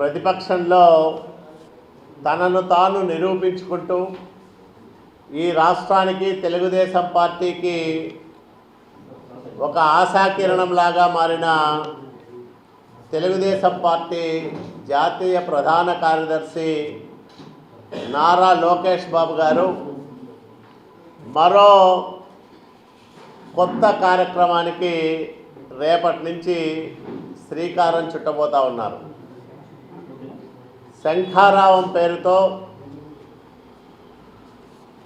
ప్రతిపక్షంలో తనను తాను నిరూపించుకుంటూ ఈ రాష్ట్రానికి తెలుగుదేశం పార్టీకి ఒక ఆశాకిరణంలాగా మారిన తెలుగుదేశం పార్టీ జాతీయ ప్రధాన కార్యదర్శి నారా లోకేష్ బాబు గారు మరో కొత్త కార్యక్రమానికి రేపటి నుంచి శ్రీకారం చుట్టబోతా ఉన్నారు. శంఖారావం పేరుతో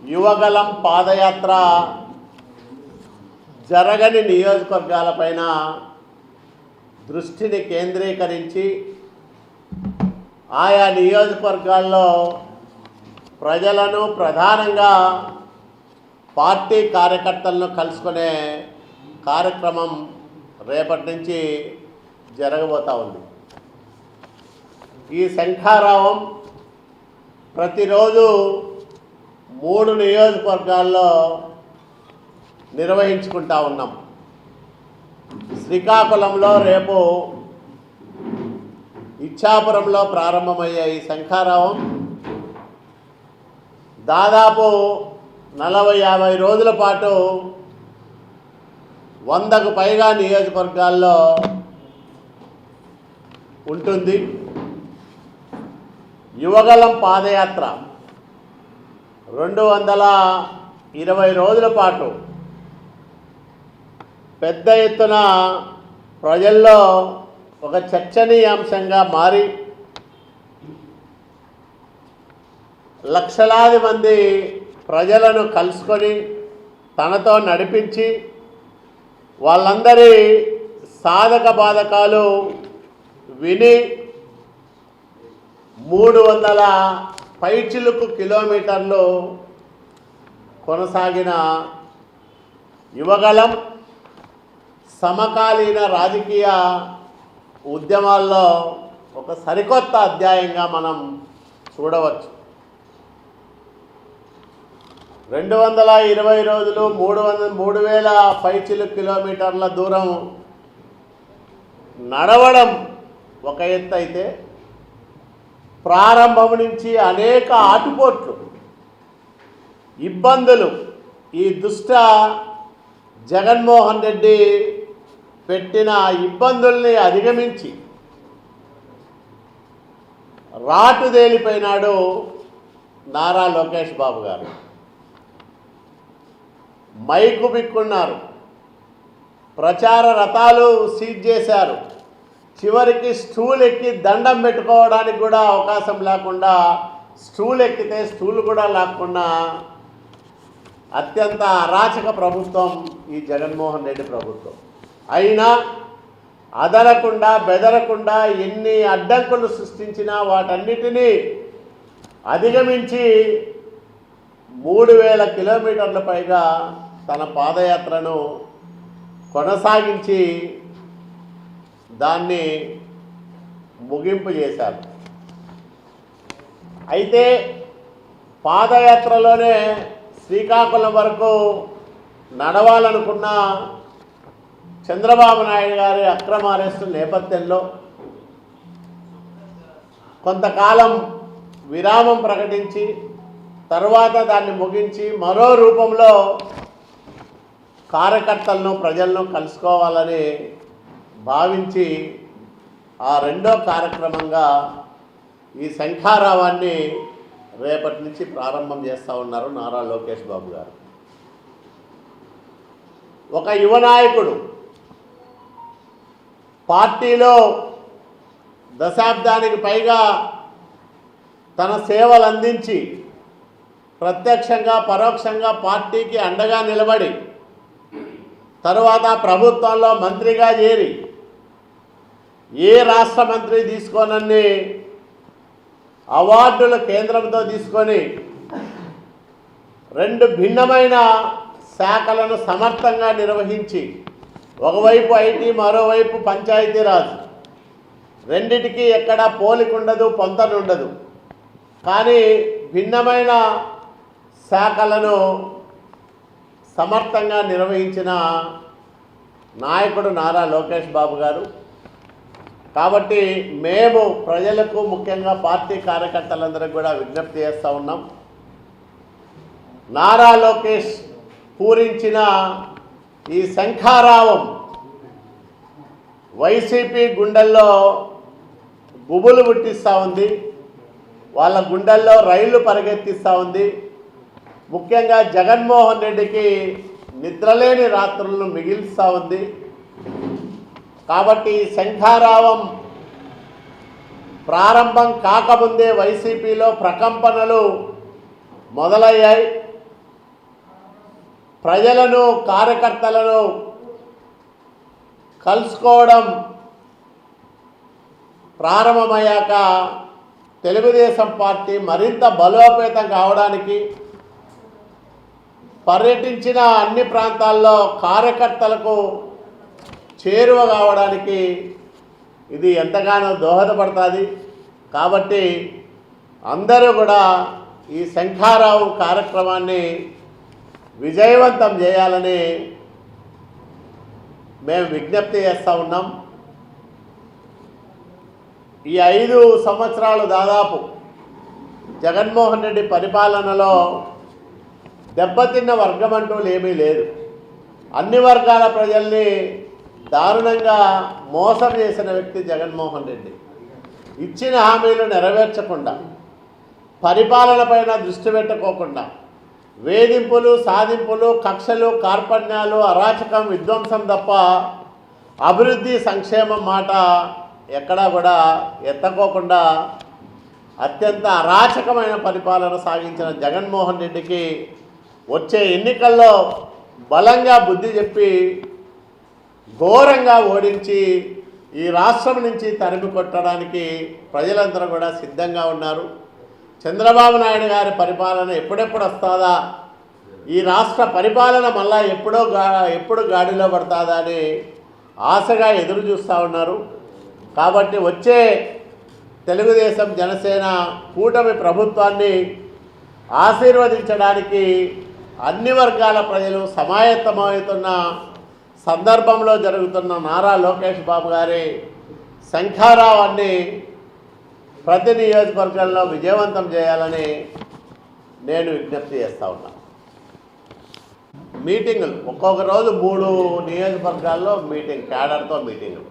యువగలం పాదయాత్ర జరగని నియోజకవర్గాలపైన దృష్టిని కేంద్రీకరించి ఆయా నియోజకవర్గాల్లో ప్రజలను ప్రధానంగా పార్టీ కార్యకర్తలను కలుసుకునే కార్యక్రమం రేపటి నుంచి జరగబోతా ఉంది. ఈ శంఖారావం ప్రతిరోజు మూడు నియోజకవర్గాల్లో నిర్వహించుకుంటా ఉన్నాం. శ్రీకాకుళంలో రేపు ఇచ్చాపురంలో ప్రారంభమయ్యే ఈ శంఖారావం దాదాపు నలభై యాభై రోజుల పాటు వందకు పైగా నియోజకవర్గాల్లో ఉంటుంది. యువగలం పాదయాత్ర. రెండు వందల ఇరవై రోజుల పాటు పెద్ద ఎత్తున ప్రజల్లో ఒక చర్చనీయాంశంగా మారి లక్షలాది మంది ప్రజలను కలుసుకొని తనతో నడిపించి వాళ్ళందరి సాధక బాధకాలు విని మూడు వందల పైచిలుకు కిలోమీటర్లు కొనసాగిన యువగలం సమకాలీన రాజకీయ ఉద్యమాల్లో ఒక సరికొత్త అధ్యాయంగా మనం చూడవచ్చు. రెండు వందల ఇరవై రోజులు మూడు వందల మూడు వేల పైచిలు కిలోమీటర్ల దూరం నడవడం ఒక ఎత్తు అయితే ప్రారంభం నుంచి అనేక ఆటుపోట్లు ఇబ్బందులు ఈ దుష్ట జగన్మోహన్ రెడ్డి పెట్టిన ఇబ్బందుల్ని అధిగమించి రాటుదేలిపోయినాడు నారా లోకేష్ బాబు గారు. మైకు బిక్కున్నారు ప్రచార రథాలు సీజ్ చేశారు. చివరికి స్టూల్ ఎక్కి దండం పెట్టుకోవడానికి కూడా అవకాశం లేకుండా స్టూల్ ఎక్కితే స్టూల్ కూడా లేకుండా అత్యంత అరాచక ప్రభుత్వం ఈ జగన్మోహన్ రెడ్డి ప్రభుత్వం. అయినా అదరకుండా బెదరకుండా ఎన్ని అడ్డంకులు సృష్టించినా వాటన్నిటినీ అధిగమించి మూడు వేల కిలోమీటర్ల పైగా తన పాదయాత్రను కొనసాగించి దాన్ని ముగింపు చేశారు అయితే పాదయాత్రలోనే శ్రీకాకుళం వరకు నడవాలనుకున్న చంద్రబాబు నాయుడు గారి అక్రమ అరెస్టు నేపథ్యంలో కొంతకాలం విరామం ప్రకటించి తర్వాత దాన్ని ముగించి మరో రూపంలో కార్యకర్తలను ప్రజలను కలుసుకోవాలని భావించి ఆ రెండో కార్యక్రమంగా ఈ శంఖారావాన్ని రేపటి నుంచి ప్రారంభం చేస్తూ ఉన్నారు నారా లోకేష్ బాబు గారు. ఒక యువ నాయకుడు పార్టీలో దశాబ్దానికి పైగా తన సేవలు అందించి ప్రత్యక్షంగా పరోక్షంగా పార్టీకి అండగా నిలబడి తరువాత ప్రభుత్వంలో మంత్రిగా చేరి ఏ రాష్ట్ర మంత్రి తీసుకోనన్ని అవార్డులు కేంద్రంతో తీసుకొని రెండు భిన్నమైన శాఖలను సమర్థంగా నిర్వహించి ఒకవైపు ఐటీ మరోవైపు పంచాయతీరాజ్. రెండిటికి ఎక్కడ పోలిక ఉండదు పొంతనుండదు. కానీ భిన్నమైన శాఖలను సమర్థంగా నిర్వహించిన నాయకుడు నారా లోకేష్ బాబు గారు కాబట్టి మేము ప్రజలకు ముఖ్యంగా పార్టీ కార్యకర్తలందరికీ కూడా విజ్ఞప్తి చేస్తూ ఉన్నాం. నారా లోకేష్ పూరించిన ఈ శంఖారావం వైసీపీ గుండెల్లో గుబులు పుట్టిస్తూ ఉంది. వాళ్ళ గుండెల్లో రైళ్ళు పరిగెత్తిస్తూ ఉంది. ముఖ్యంగా జగన్మోహన్ రెడ్డికి నిద్రలేని రాత్రులను మిగిలిస్తూ ఉంది. కాబట్టి శంఖారావం ప్రారంభం కాకముందే వైసీపీలో ప్రకంపనలు మొదలయ్యాయి. ప్రజలను కార్యకర్తలను కలుసుకోవడం ప్రారంభమయ్యాక తెలుగుదేశం పార్టీ మరింత బలోపేతం కావడానికి పర్యటించిన అన్ని ప్రాంతాల్లో కార్యకర్తలకు చేరువ కావడానికి ఇది ఎంతగానో దోహదపడుతుంది. కాబట్టి అందరూ కూడా ఈ శంఖారావు కార్యక్రమాన్ని విజయవంతం చేయాలని మేము విజ్ఞప్తి చేస్తూ ఉన్నాం. ఈ ఐదు సంవత్సరాలు దాదాపు జగన్మోహన్ రెడ్డి పరిపాలనలో దెబ్బతిన్న వర్గం అంటూ ఏమీ లేదు. అన్ని వర్గాల ప్రజల్ని దారుణంగా మోసం చేసిన వ్యక్తి జగన్మోహన్ రెడ్డి. ఇచ్చిన హామీలు నెరవేర్చకుండా పరిపాలనపైన దృష్టి పెట్టుకోకుండా వేధింపులు సాధింపులు కక్షలు కార్పణ్యాలు అరాచకం విధ్వంసం తప్ప అభివృద్ధి సంక్షేమం మాట ఎక్కడా కూడా ఎత్తకోకుండా అత్యంత అరాచకమైన పరిపాలన సాగించిన జగన్మోహన్ రెడ్డికి వచ్చే ఎన్నికల్లో బలంగా బుద్ధి చెప్పి ఘోరంగా ఓడించి ఈ రాష్ట్రం నుంచి తరిమి కొట్టడానికి ప్రజలందరూ కూడా సిద్ధంగా ఉన్నారు. చంద్రబాబు నాయుడు గారి పరిపాలన ఎప్పుడెప్పుడు వస్తుందా? ఈ రాష్ట్ర పరిపాలన మళ్ళా ఎప్పుడో గా ఎప్పుడు గాడిలో పడుతుందా అని ఆశగా ఎదురు చూస్తూ ఉన్నారు. కాబట్టి వచ్చే తెలుగుదేశం జనసేన కూటమి ప్రభుత్వాన్ని ఆశీర్వదించడానికి అన్ని వర్గాల ప్రజలు సమాయత్తమవుతున్న సందర్భంలో జరుగుతున్న నారా లోకేష్ బాబు గారి శంఖారావాన్ని ప్రతి నియోజకవర్గంలో విజయవంతం చేయాలని నేను విజ్ఞప్తి చేస్తూ ఉన్నా. మీటింగులు ఒక్కొక్క రోజు మూడు నియోజకవర్గాల్లో మీటింగ్ క్యాడర్తో మీటింగులు.